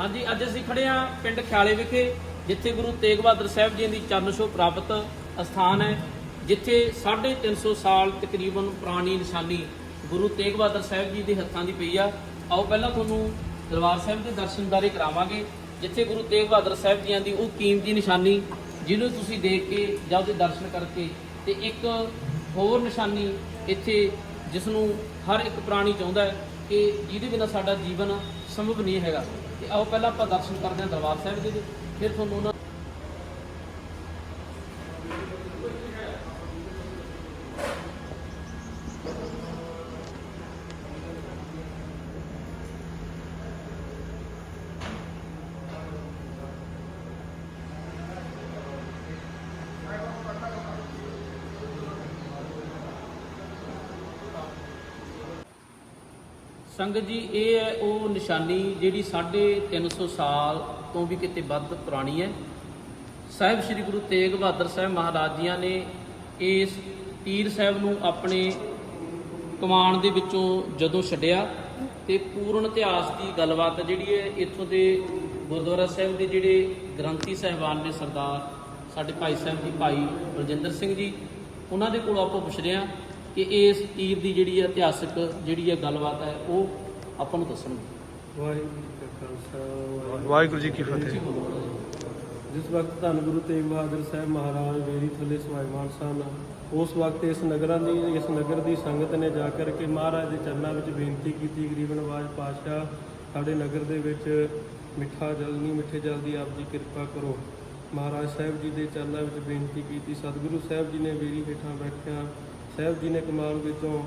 ਹਾਂਜੀ, ਅੱਜ ਅਸੀਂ ਖੜੇ ਆ ਪਿੰਡ ਖਿਆਲੇ ਵਿਖੇ, ਜਿੱਥੇ ਗੁਰੂ ਤੇਗ ਬਹਾਦਰ ਸਾਹਿਬ ਜੀ ਦੀ ਚਰਨ ਛੋਹ ਪ੍ਰਾਪਤ ਅਸਥਾਨ ਹੈ, ਜਿੱਥੇ 350 ਸਾਲ ਤਕਰੀਬਨ ਪੁਰਾਣੀ ਨਿਸ਼ਾਨੀ ਗੁਰੂ ਤੇਗ ਬਹਾਦਰ ਸਾਹਿਬ ਜੀ ਦੇ ਹੱਥਾਂ ਦੀ ਪਈ ਆ। ਆਓ ਪਹਿਲਾਂ ਤੁਹਾਨੂੰ ਦਰਬਾਰ ਸਾਹਿਬ ਦੇ ਦਰਸ਼ਨ ਬਾਰੇ ਕਰਾਵਾਂਗੇ, ਜਿੱਥੇ ਗੁਰੂ ਤੇਗ ਬਹਾਦਰ ਸਾਹਿਬ ਜੀਆਂ ਦੀ ਉਹ ਕੀਮਤੀ ਨਿਸ਼ਾਨੀ, ਜਿਹਨੂੰ ਤੁਸੀਂ ਦੇਖ ਕੇ ਜਾਂ ਉਹਦੇ ਦਰਸ਼ਨ ਕਰਕੇ ਤੇ ਇੱਕ ਹੋਰ ਨਿਸ਼ਾਨੀ ਇੱਥੇ ਜਿਸ ਨੂੰ ਹਰ ਇੱਕ ਪ੍ਰਾਣੀ ਚਾਹੁੰਦਾ ਹੈ ਕਿ ਜਿਹਦੇ ਬਿਨਾਂ ਸਾਡਾ ਜੀਵਨ ਸੰਭਵ ਨਹੀਂ ਹੈਗਾ। ਤੇ ਆਓ ਪਹਿਲਾਂ ਆਪਾਂ ਦਰਸ਼ਨ ਕਰਦੇ ਹਾਂ ਦਰਬਾਰ ਸਾਹਿਬ ਦੇ ਜੀ, ਫਿਰ ਤੁਹਾਨੂੰ ਉਹਨਾਂ ਸੰਗਤ ਜੀ, ਇਹ ਹੈ ਉਹ ਨਿਸ਼ਾਨੀ ਜਿਹੜੀ 350 ਸਾਲ ਤੋਂ ਵੀ ਕਿਤੇ ਵੱਧ ਪੁਰਾਣੀ ਹੈ। ਸਾਹਿਬ ਸ੍ਰੀ ਗੁਰੂ ਤੇਗ ਬਹਾਦਰ ਸਾਹਿਬ ਮਹਾਰਾਜ ਜੀਆਂ ਨੇ ਇਸ ਤੀਰ ਸਾਹਿਬ ਨੂੰ ਆਪਣੇ ਕਮਾਨ ਦੇ ਵਿੱਚੋਂ ਜਦੋਂ ਛੱਡਿਆ ਤੇ ਪੂਰਨ ਇਤਿਹਾਸ ਦੀ ਗੱਲਬਾਤ ਜਿਹੜੀ ਹੈ ਇੱਥੋਂ ਦੇ ਗੁਰਦੁਆਰਾ ਸਾਹਿਬ ਦੇ ਜਿਹੜੇ ਗ੍ਰੰਥੀ ਸਾਹਿਬਾਨ ਨੇ ਸਰਦਾਰ ਸਾਡੇ ਭਾਈ ਸਾਹਿਬ ਜੀ ਭਾਈ ਬਲਜਿੰਦਰ ਸਿੰਘ ਜੀ, ਉਹਨਾਂ ਦੇ ਕੋਲ ਆਪਾਂ ਪੁੱਛ ਰਹੇ ਹਾਂ। ਕਿ ਇਸ ਤੀਰ ਦੀ ਜਿਹੜੀ ਹੈ ਇਤਿਹਾਸਕ ਜਿਹੜੀ ਹੈ ਗੱਲਬਾਤ ਹੈ ਉਹ ਆਪਾਂ ਨੂੰ ਦੱਸਣਗੇ। ਵਾਹਿਗੁਰੂ ਜੀ ਕਾ ਖਾਲਸਾ ਵਾਹਿਗੁਰੂ ਜੀ ਕੀ ਫਤਿਹ। ਜਿਸ ਵਕਤ ਧੰਨ ਗੁਰੂ ਤੇਗ ਬਹਾਦਰ ਸਾਹਿਬ ਮਹਾਰਾਜ ਵੇਰੀ ਥੱਲੇ ਸਵਾਈਮਾਨ ਸਨ ਉਸ ਵਕਤ ਇਸ ਨਗਰਾਂ ਦੀ ਇਸ ਨਗਰ ਦੀ ਸੰਗਤ ਨੇ ਜਾ ਕਰਕੇ ਮਹਾਰਾਜ ਦੇ ਚਰਨਾਂ ਵਿੱਚ ਬੇਨਤੀ ਕੀਤੀ ਗਰੀਬ ਨਵਾਜ ਪਾਤਸ਼ਾਹ ਸਾਡੇ ਨਗਰ ਦੇ ਵਿੱਚ ਮਿੱਠਾ ਜਲ ਨਹੀਂ ਮਿੱਠੇ ਜਲ ਦੀ ਆਪ ਜੀ ਕਿਰਪਾ ਕਰੋ। ਮਹਾਰਾਜ ਸਾਹਿਬ ਜੀ ਦੇ ਚਰਨਾਂ ਵਿੱਚ ਬੇਨਤੀ ਕੀਤੀ। ਸਤਿਗੁਰੂ ਸਾਹਿਬ ਜੀ ਨੇ ਵੇਰੀ ਹੇਠਾਂ ਬੈਠਿਆਂ ਸਾਹਿਬ ਜੀ ਨੇ ਕਮਾਨ ਵਿੱਚੋਂ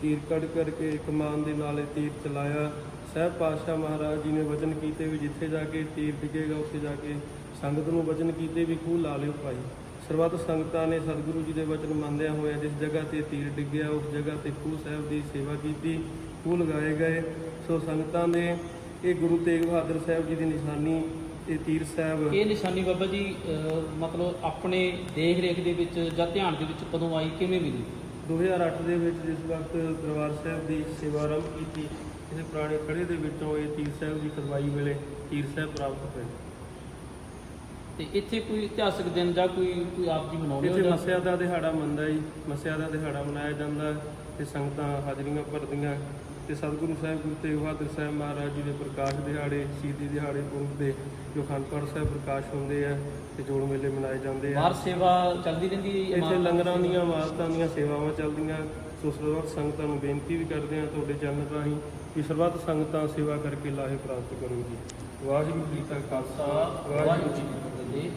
ਤੀਰ ਕੱਢ ਕਰਕੇ ਕਮਾਨ ਦੇ ਨਾਲੇ ਤੀਰ ਚਲਾਇਆ। ਸਾਹਿਬ ਪਾਤਸ਼ਾਹ ਮਹਾਰਾਜ ਜੀ ਨੇ ਵਚਨ ਕੀਤੇ ਵੀ ਜਿੱਥੇ ਜਾ ਕੇ ਤੀਰ ਡਿੱਗੇਗਾ, ਉੱਥੇ ਜਾ ਕੇ ਸੰਗਤ ਨੂੰ ਵਚਨ ਕੀਤੇ ਵੀ ਖੂਹ ਲਾ ਲਿਓ ਭਾਈ। ਸਰਬੱਤ ਸੰਗਤਾਂ ਨੇ ਸਤਿਗੁਰੂ ਜੀ ਦੇ ਵਚਨ ਮੰਨਦਿਆਂ ਹੋਇਆ ਜਿਸ ਜਗ੍ਹਾ ਤੇ ਤੀਰ ਡਿੱਗਿਆ, ਉਸ ਜਗ੍ਹਾ ਤੇ ਖੂਹ ਸਾਹਿਬ ਦੀ ਸੇਵਾ ਕੀਤੀ, ਖੂਹ ਲਗਾਏ ਗਏ। ਸੋ ਸੰਗਤਾਂ ਨੇ ਇਹ ਗੁਰੂ ਤੇਗ ਬਹਾਦਰ ਸਾਹਿਬ ਜੀ ਦੀ ਨਿਸ਼ਾਨੀ ਇਹ ਤੀਰ ਸਾਹਿਬ ਇਹ ਨਿਸ਼ਾਨੀ ਬਾਬਾ ਜੀ ਮਤਲਬ ਆਪਣੇ ਦੇਖ ਰੇਖ ਦੇ ਵਿੱਚ ਜਾਂ ਧਿਆਨ ਦੇ ਵਿੱਚ ਕਦੋਂ ਆਈ, ਕਿਵੇਂ ਮਿਲੀ? 2008 ਦੇ ਵਿੱਚ ਜਿਸ ਵਕਤ ਦਰਬਾਰ ਸਾਹਿਬ ਦੀ ਸੇਵਾ ਆਰੰਭ ਕੀਤੀ ਇਸ ਪੁਰਾਣੇ ਖੜੇ ਦੇ ਵਿੱਚੋਂ ਇਹ ਤੀਰ ਸਾਹਿਬ ਦੀ ਕਰਵਾਈ ਵੇਲੇ ਤੀਰ ਸਾਹਿਬ ਪ੍ਰਾਪਤ ਹੋਏ। ਤੇ ਇੱਥੇ ਕੋਈ ਇਤਿਹਾਸਕ ਦਿਨ ਜਾਂ ਕੋਈ ਕੋਈ ਆਪ ਜੀ ਮਨਾਉਂਦੇ ਹੋ ਇੱਥੇ ਜਾਂ ਮੱਸਿਆ ਦਾ ਦਿਹਾੜਾ ਮੰਨਦਾ ਜੀ ਮੱਸਿਆ ਦਾ ਦਿਹਾੜਾ ਮਨਾਇਆ ਜਾਂਦਾ ਤੇ ਸੰਗਤਾਂ ਹਾਜ਼ਰੀਆਂ ਭਰਦੀਆਂ। ਤੇ ਸਤਿਗੁਰੂ ਸਾਹਿਬ ਗੁਰੂ ਤੇਗ ਬਹਾਦਰ ਸਾਹਿਬ ਮਹਾਰਾਜ ਜੀ ਦੇ ਪ੍ਰਕਾਸ਼ ਦਿਹਾੜੇ ਸ਼ਹੀਦੀ ਦਿਹਾੜੇ ਪੁਰਬ ਦੇ ਜੋ ਅਖੰਡ ਪਾਠ ਸਾਹਿਬ ਪ੍ਰਕਾਸ਼ ਹੁੰਦੇ ਆ ਤੇ ਜੋੜ ਮੇਲੇ ਮਨਾਏ ਜਾਂਦੇ ਆ। ਬਾਹਰ ਸੇਵਾ ਚੱਲਦੀ ਰਹਿੰਦੀ ਹੈ ਇੱਥੇ ਲੰਗਰਾਂ ਦੀਆਂ ਮਾਰਤਾਂ ਦੀਆਂ ਸੇਵਾਵਾਂ ਚੱਲਦੀਆਂ। ਸੋ ਸਰਬੱਤ ਸੰਗਤਾਂ ਨੂੰ ਬੇਨਤੀ ਵੀ ਕਰਦੇ ਹਾਂ ਤੁਹਾਡੇ ਚਰਨ ਰਾਹੀਂ ਕਿ ਸਰਬੱਤ ਸੰਗਤਾਂ ਸੇਵਾ ਕਰਕੇ ਲਾਹੇ ਪ੍ਰਾਪਤ ਕਰੋ ਜੀ। ਵਾਹਿਗੁਰੂ ਜੀ ਕਾ ਖਾਲਸਾ ਵਾਹਿਗੁਰੂ ਜੀ ਕੀ ਫਤਿਹ।